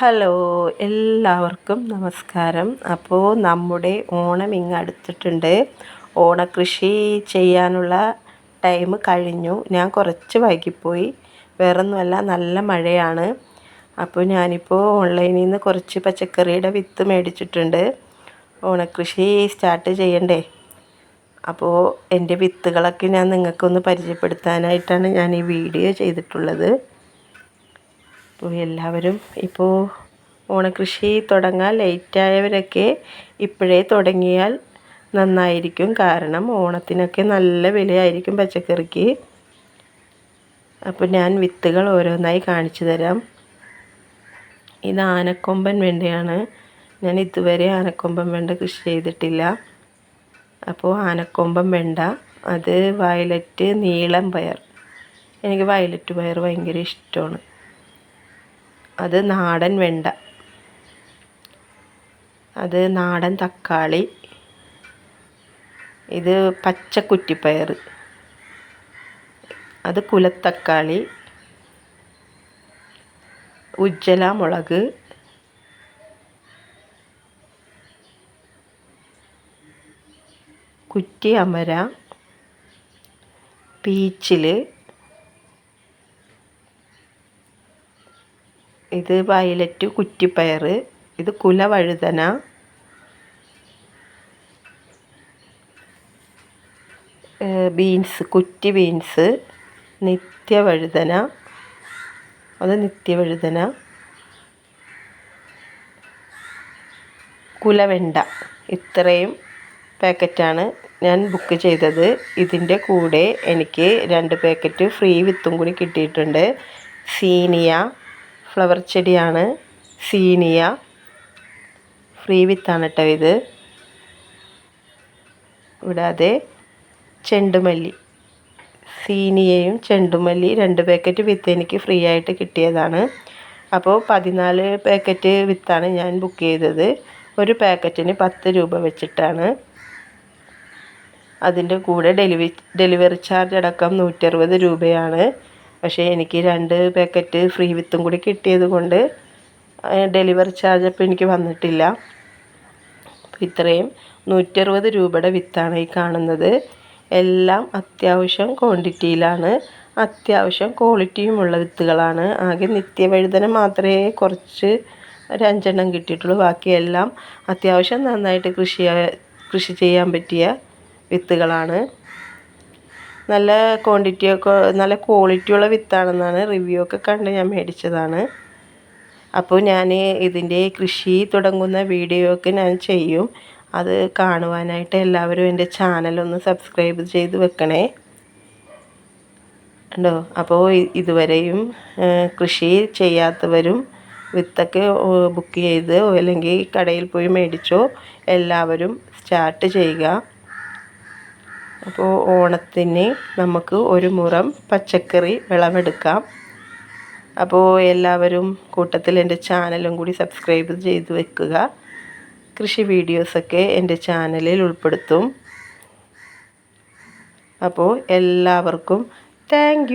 Hello എല്ലാവർക്കും നമസ്കാരം. അപ്പോൾ നമ്മുടെ ഓണം ഇങ്ങ് അടുത്തിട്ടുണ്ട്. ഓണക്കൃഷി ചെയ്യാനുള്ള ടൈം കഴിഞ്ഞു. ഞാൻ കുറച്ച് വൈകിപ്പോയി. വേറൊന്നുമല്ല നല്ല മഴയാണ്. അപ്പോൾ ഞാനിപ്പോൾ ഓൺലൈനിൽ നിന്ന് കുറച്ച് പച്ചക്കറിയുടെ വിത്ത് മേടിച്ചിട്ടുണ്ട്. ഓണക്കൃഷി സ്റ്റാർട്ട് ചെയ്യണ്ടേ? അപ്പോൾ എന്റെ വിത്തുകളൊക്കെ ഞാൻ നിങ്ങൾക്കൊന്ന് പരിചയപ്പെടുത്താനായിട്ടാണ് ഞാൻ ഈ വീഡിയോ ചെയ്തിട്ടുള്ളത്. അപ്പോൾ എല്ലാവരും ഇപ്പോൾ ഓണക്കൃഷി തുടങ്ങാൻ ലേറ്റായവരൊക്കെ ഇപ്പോഴേ തുടങ്ങിയാൽ നന്നായിരിക്കും. കാരണം ഓണത്തിനൊക്കെ നല്ല വിലയായിരിക്കും പച്ചക്കറിക്ക്. അപ്പോൾ ഞാൻ വിത്തുകൾ ഓരോന്നായി കാണിച്ചു തരാം. ഇത് ആനക്കൊമ്പൻ വെണ്ടയാണ്. ഞാൻ ഇതുവരെ ആനക്കൊമ്പൻ വെണ്ട കൃഷി ചെയ്തിട്ടില്ല. അപ്പോൾ ആനക്കൊമ്പൻ വെണ്ട അത് വയലറ്റ് നീളം പയർ. എനിക്ക് വയലറ്റ് പയർ ഭയങ്കര ഇഷ്ടമാണ്. അത് നാടൻ വെണ്ട. അത് നാടൻ തക്കാളി. ഇത് പച്ച കുറ്റിപ്പയർ അത് കുലത്തക്കാളി. ഉജ്ജല മുളക്. കുറ്റി അമര. പീച്ചിൽ ഇത് വയലറ്റ് കുറ്റിപ്പയർ ഇത് കുലവഴുതന. ബീൻസ് കുറ്റി ബീൻസ് നിത്യവഴുതന. അത് നിത്യവഴുതന. കുലവെണ്ട. ഇത്രയും പാക്കറ്റാണ് ഞാൻ ബുക്ക് ചെയ്തത്. ഇതിന്റെ കൂടെ എനിക്ക് രണ്ട് പാക്കറ്റ് ഫ്രീ വിത്തും കൂടി കിട്ടിയിട്ടുണ്ട്. സീനിയ ഫ്ലവർ ചെടിയാണ്. സീനിയ. ഫ്രീ വിത്താണ് കേട്ടോ ഇത്. കൂടാതെ ചെണ്ടുമല്ലി. സീനിയയും ചെണ്ടുമല്ലി രണ്ട് പാക്കറ്റ് വിത്ത് എനിക്ക് ഫ്രീ ആയിട്ട് കിട്ടിയതാണ്. അപ്പോൾ പതിനാല് പാക്കറ്റ് വിത്താണ് ഞാൻ ബുക്ക് ചെയ്തത്. ഒരു പാക്കറ്റിന് പത്ത് രൂപ വെച്ചിട്ടാണ്. അതിന്റെ കൂടെ ഡെലിവറി ഡെലിവറി ചാർജ് അടക്കം നൂറ്ററുപത് രൂപയാണ്. പക്ഷേ എനിക്ക് രണ്ട് പാക്കറ്റ് ഫ്രീ വിത്തും കൂടി കിട്ടിയത് കൊണ്ട് ഡെലിവറി ചാർജ് അപ്പോൾ എനിക്ക് വന്നിട്ടില്ല. ഇത്രയും നൂറ്ററുപത് രൂപയുടെ വിത്താണ് ഈ കാണുന്നത്. എല്ലാം അത്യാവശ്യം ക്വാണ്ടിറ്റിയിലാണ് അത്യാവശ്യം ക്വാളിറ്റിയുമുള്ള വിത്തുകളാണ് ആകെ നിത്യവഴുതന മാത്രമേ കുറച്ച് ഒരു അഞ്ചെണ്ണം കിട്ടിയിട്ടുള്ളൂ. ബാക്കിയെല്ലാം അത്യാവശ്യം നന്നായിട്ട് കൃഷി കൃഷി ചെയ്യാൻ പറ്റിയ വിത്തുകളാണ് നല്ല ക്വാണ്ടിറ്റിയൊക്കെ നല്ല ക്വാളിറ്റിയുള്ള വിത്താണെന്നാണ് റിവ്യൂ ഒക്കെ കണ്ട് ഞാൻ മേടിച്ചതാണ്. അപ്പോൾ ഞാൻ ഇതിന്റെ കൃഷി തുടങ്ങുന്ന വീഡിയോ ഒക്കെ ഞാൻ ചെയ്യും. അത് കാണുവാനായിട്ട് എല്ലാവരും എന്റെ ചാനലൊന്ന് സബ്സ്ക്രൈബ് ചെയ്ത് വെക്കണേ. ഉണ്ടോ അപ്പോൾ ഇതുവരെയും കൃഷി ചെയ്യാത്തവരും വിത്തൊക്കെ ബുക്ക് ചെയ്ത് അല്ലെങ്കിൽ കടയിൽ പോയി മേടിച്ചോ എല്ലാവരും സ്റ്റാർട്ട് ചെയ്യുക. അപ്പോൾ ഓണത്തിന് നമുക്ക് ഒരു മുറം പച്ചക്കറി വിളവെടുക്കാം. അപ്പോൾ എല്ലാവരും കൂട്ടത്തിൽ എന്റെ ചാനലും കൂടി സബ്സ്ക്രൈബ് ചെയ്ത് വെക്കുക. കൃഷി വീഡിയോസൊക്കെ എന്റെ ചാനലിൽ ഉൾപ്പെടുത്തും. അപ്പോൾ എല്ലാവർക്കും താങ്ക്